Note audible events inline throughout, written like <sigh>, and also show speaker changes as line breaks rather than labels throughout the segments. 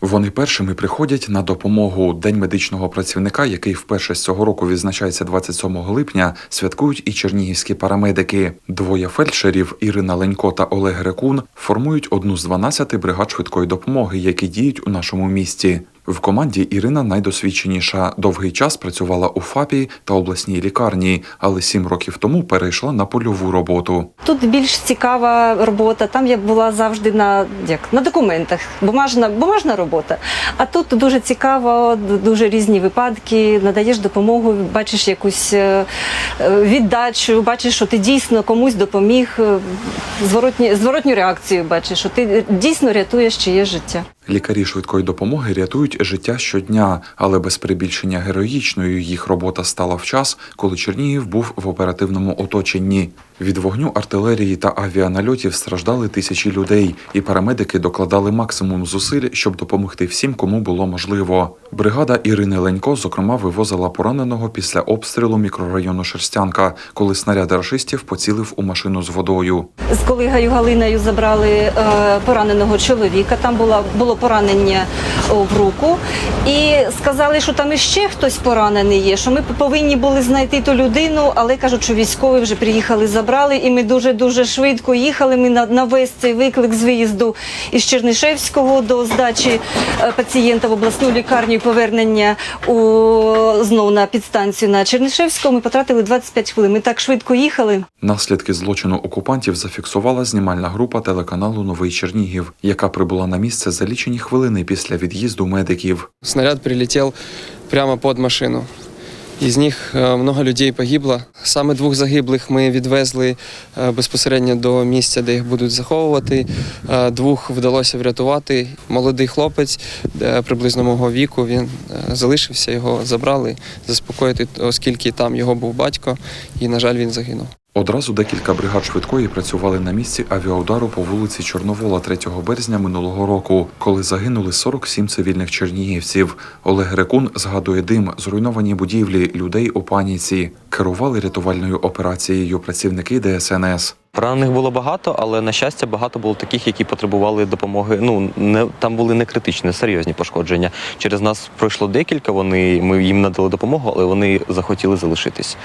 Вони першими приходять на допомогу. День медичного працівника, який вперше з цього року відзначається 27 липня, святкують і чернігівські парамедики. Двоє фельдшерів Ірина Ленько та Олег Рекун формують одну з 12 бригад швидкої допомоги, які діють у нашому місті. В команді Ірина найдосвідченіша. Довгий час працювала у ФАПі та обласній лікарні, але сім років тому перейшла на польову роботу.
Тут більш цікава робота. Там я була завжди на як на документах, бумажна, бумажна робота. А тут дуже цікаво, дуже різні випадки. Надаєш допомогу, бачиш якусь е, е, віддачу, бачиш, що ти дійсно комусь допоміг. е, Зворотні, зворотню реакцію бачиш, що ти дійсно рятуєш чиє життя.
Лікарі швидкої допомоги рятують життя щодня, але без перебільшення героїчною їх робота стала в час, коли Чернігів був в оперативному оточенні. Від вогню артилерії та авіанальотів страждали тисячі людей, і парамедики докладали максимум зусиль, щоб допомогти всім, кому було можливо. Бригада Ірини Ленько, зокрема, вивозила пораненого після обстрілу мікрорайону Шерстянка, коли снаряд рашистів поцілив у машину з водою.
З колегою Галиною забрали е, пораненого чоловіка. Там була було поранення в руку, і сказали, що там іще хтось поранений є. Що ми повинні були знайти ту людину, але кажуть, що військові вже приїхали, забрали, і ми дуже дуже швидко їхали. Ми на, на весь цей виклик з виїзду із Чернишевського до здачі е, пацієнта в обласну лікарню і повернення у знову на підстанцію на Чернишевського. Ми потратили 25 хвилин. Ми так швидко їхали.
Наслідки злочину окупантів зафіксувала знімальна група телеканалу Новий Чернігів, яка прибула на місце за лічені хвилини після від'їзду медиків.
Снаряд прилетел прямо под машину. Із них е, много людей погибло. Саме двох загиблих ми відвезли е, безпосередньо до місця, де їх будуть заховувати. Е, Двох вдалося врятувати. Молодий хлопець приблизно мого віку. Він залишився, його забрали заспокоїти, оскільки там його був батько, і, на жаль, він загинув.
Одразу декілька бригад швидкої працювали на місці авіаудару по вулиці Чорновола 3 березня минулого року, коли загинули 47 цивільних чернігівців. Олег Рекун згадує дим, зруйновані будівлі, людей у паніці. Керували рятувальною операцією працівники ДСНС.
Поранених було багато, але на щастя багато було таких, які потребували допомоги. Ну не там були не критичні, серйозні пошкодження. Через нас пройшло декілька. Вони ми їм надали допомогу, але вони захотіли залишитись.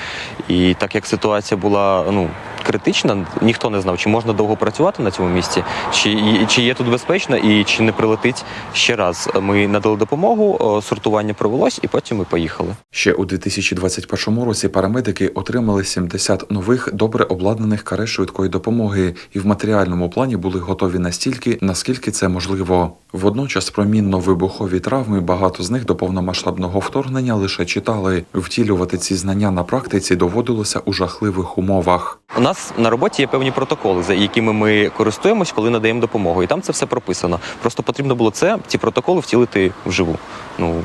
І так як ситуація була ну критична, ніхто не знав, чи можна довго працювати на цьому місці, чи, чи є тут безпечно і чи не прилетить ще раз. Ми надали допомогу, сортування провелось, і потім ми поїхали.
Ще у 2021 році парамедики отримали 70 нових добре обладнаних карет швидкої допомоги і в матеріальному плані були готові настільки, наскільки це можливо. Водночас про мінно-вибухові травми багато з них до повномасштабного вторгнення лише читали. Втілювати ці знання на практиці доводилося у жахливих умовах.
У нас на роботі є певні протоколи, за якими ми користуємось, коли надаємо допомогу. І там це все прописано. Просто потрібно було це, ці протоколи втілити вживу. Ну,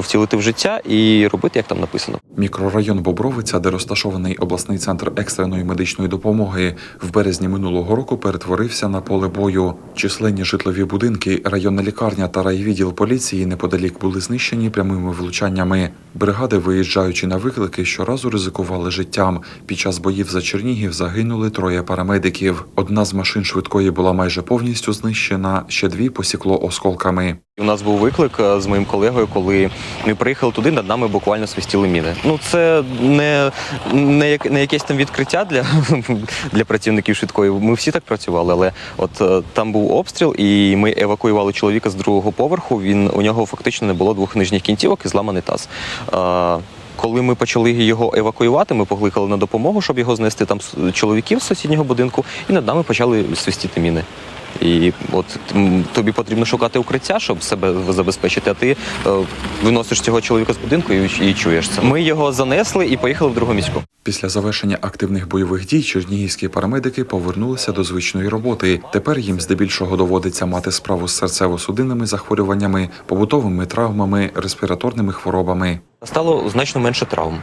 втілити в життя і робити, як там написано.
Мікрорайон Бобровиця, де розташований обласний центр екстреної медичної допомоги, в березні минулого року перетворився на поле бою. Численні житлові будинки, районна лікарня та райвідділ поліції неподалік були знищені прямими влучаннями. Бригади, виїжджаючи на виклики, щоразу ризикували життям. Під час боїв за Чернігів загинули троє парамедиків. Одна з машин швидкої була майже повністю знищена, ще дві посікло осколками.
У нас був виклик е, з моїм колегою, коли ми приїхали туди, над нами буквально свистіли міни. Ну це не, не, не якесь там відкриття для, <laughs> для працівників швидкої. Ми всі так працювали, але от е, там був обстріл, і ми евакуювали чоловіка з другого поверху. Він у нього фактично не було двох нижніх кінцівок і зламаний таз. Е, Коли ми почали його евакуювати, ми покликали на допомогу, щоб його знести там чоловіків з сусіднього будинку, і над нами почали свистіти міни. І от тобі потрібно шукати укриття, щоб себе забезпечити, а ти е, виносиш цього чоловіка з будинку і, і чуєш це. Ми його занесли і поїхали в другу міську.
Після завершення активних бойових дій чернігівські парамедики повернулися до звичної роботи. Тепер їм здебільшого доводиться мати справу з серцево-судинними захворюваннями, побутовими травмами, респіраторними хворобами.
Стало значно менше травм.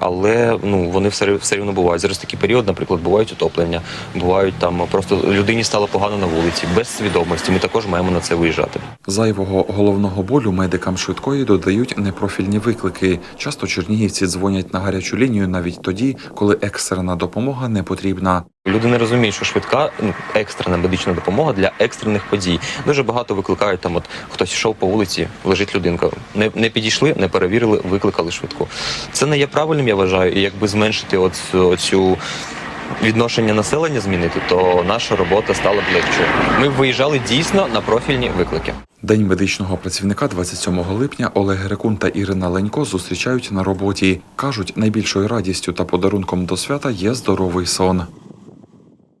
Але ну вони все, все рівно бувають. Зараз такий період, наприклад, бувають утоплення, бувають там просто людині стало погано на вулиці, без свідомості. Ми також маємо на це виїжджати.
Зайвого головного болю медикам швидкої додають непрофільні виклики. Часто чернігівці дзвонять на гарячу лінію навіть тоді, коли екстрена допомога не потрібна.
Люди не розуміють, що швидка ну, екстрена медична допомога для екстрених подій. Дуже багато викликають там. От хтось йшов по вулиці, лежить людинка. Не, не підійшли, не перевірили, викликали швидку. Це не є правильним, я вважаю. І якби зменшити от, цю відношення населення змінити, то наша робота стала б легшою. Ми виїжджали дійсно на профільні виклики.
День медичного працівника 27 липня Олег Грекун та Ірина Ленько зустрічають на роботі. Кажуть, найбільшою радістю та подарунком до свята є здоровий сон.